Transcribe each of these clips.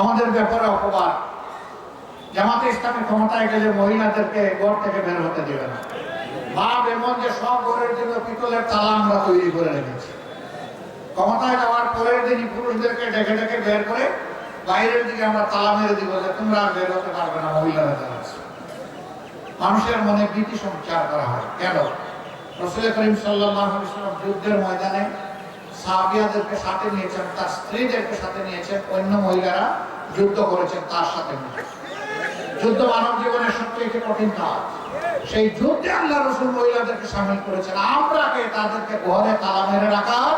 আমাদের ব্যাপারে অপবাদ। জামাতে ইসলামী ক্ষমতায় গেলে মহিলাদেরকে ঘর থেকে বের হতে দেবে না। ভাব এমন যে সব ঘরের জন্য পিতলের তালা আমরা তৈরি করে রেখেছি। ক্ষমতায় যাওয়ার পরের দিনই পুরুষদেরকে ডেকে ডেকে বের করে বাইরের দিকে আমরা তালা মেরে দিব যে তোমরা আর বের হতে পারবে না, মহিলারা যারা মানুষের মনে ভীতি সঞ্চার করা হয়। কেন? রসুল করিম সাল্লাহ ইসলাম যুদ্ধের ময়দানে সাহাবিয়াদেরকে সাথে নিয়েছেন, তার স্ত্রীদেরকে সাথে নিয়েছেন, অন্য মহিলারা যুদ্ধ করেছেন তার সাথে যুদ্ধ মানব জীবনের সবচেয়ে কঠিন কাজ। সেই যুদ্ধে আল্লাহ রসুল মহিলাদেরকে সামিল করেছেন। আমরা কে? তাদেরকে ঘরে তালা মেরে রাখার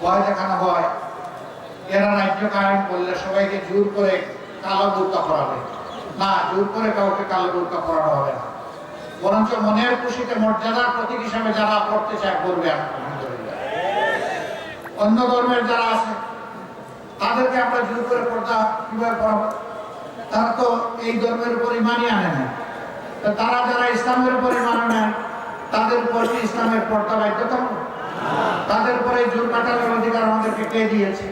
ভয় দেখানো হয়। এরা রাজ্য কায়েম করলে সবাইকে জোর করে কালো বুর্কা পরাবে। না, জোর করে কাউকে কালো বুর্কা পরানো হবে না। বরঞ্চ মনের খুশিতে মর্যাদার প্রতীক হিসাবে যারা পড়তে চায় করবে অন্য ধর্মের যারা আছে, তাদেরকে আমরা জোর করে পর্দা কীভাবে পড়াবো তারা তো এই ধর্মের উপর ইমানই আনে না। তারা যারা ইসলামের উপর ইমান আনে, তাদের উপর কি ইসলামের পর্দা বাধ্যতামূলক? তাদের উপরে জোর কাটানোর অধিকার আমাদেরকে কে দিয়েছে?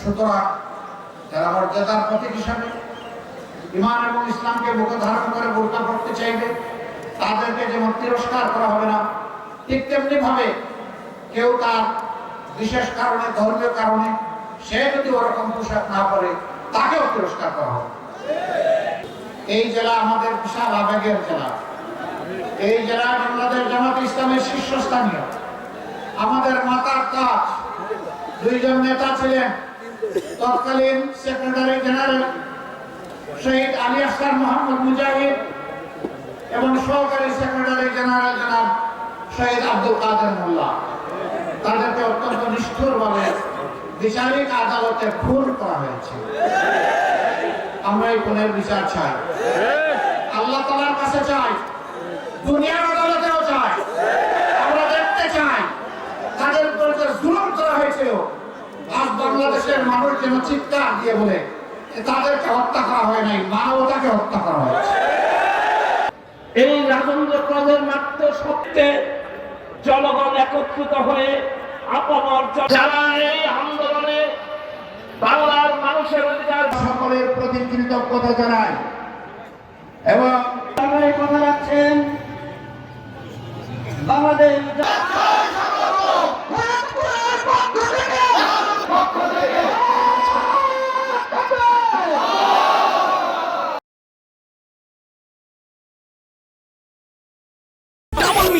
সুতরাং যারা মর্যাদার প্রতীক হিসাবে ইমান এবং ইসলামকে বুকে ধারণ করে বোরকা পড়তে চাইবে তাদেরকে যেমন তিরস্কার করা হবে না, ঠিক তেমনি ভাবে কেউ তার বিশেষ কারণে, ধর্মীয় কারণে সে যদি ওরকম পোশাক না পরে, তাকেও তিরস্কার করা হবে। এই জেলা আমাদের বিশাল আবেগের জেলা। এই জেলা বাংলাদেশ জামাত ইসলামের শীর্ষস্থানীয়। আমাদের মাতার কাজ, দুইজন নেতা ছিলেন। তৎকালীন সেক্রেটারি জেনারেল শহীদ আলী আসকার মোহাম্মদ মুজাহিদ এবং সহকারী সেক্রেটারি জেনারেল জনাব শহীদ আব্দুল কাদের মোল্লা। তাদেরকে অত্যন্ত নিষ্ঠুরভাবে বিচারিক আদালতে খুন করা হয়েছে। আমরা এই খুনের বিচার চাই। আল্লাহ তালার কাছে চাই। দুনিয়ার আদালতেও চাই। আমরা দেখতে চাই। তাদের উপর জুলুম করা হয়েছিল, আজ বাংলাদেশের মানুষ যেন চিৎকার দিয়ে বলে তাদেরকে হত্যা করা হয় নাই মানবতাকে হত্যা করা হয়েছে এই রাজেন্দ্র মাত্র সত্ত্বে জনগণ একত্রিত হয়ে আপামর যারা এই আন্দোলনে বাংলার মানুষের অধিকার সকলের প্রতি কৃতজ্ঞতা জানাই। এবং কথা রাখছেন। Bangladesh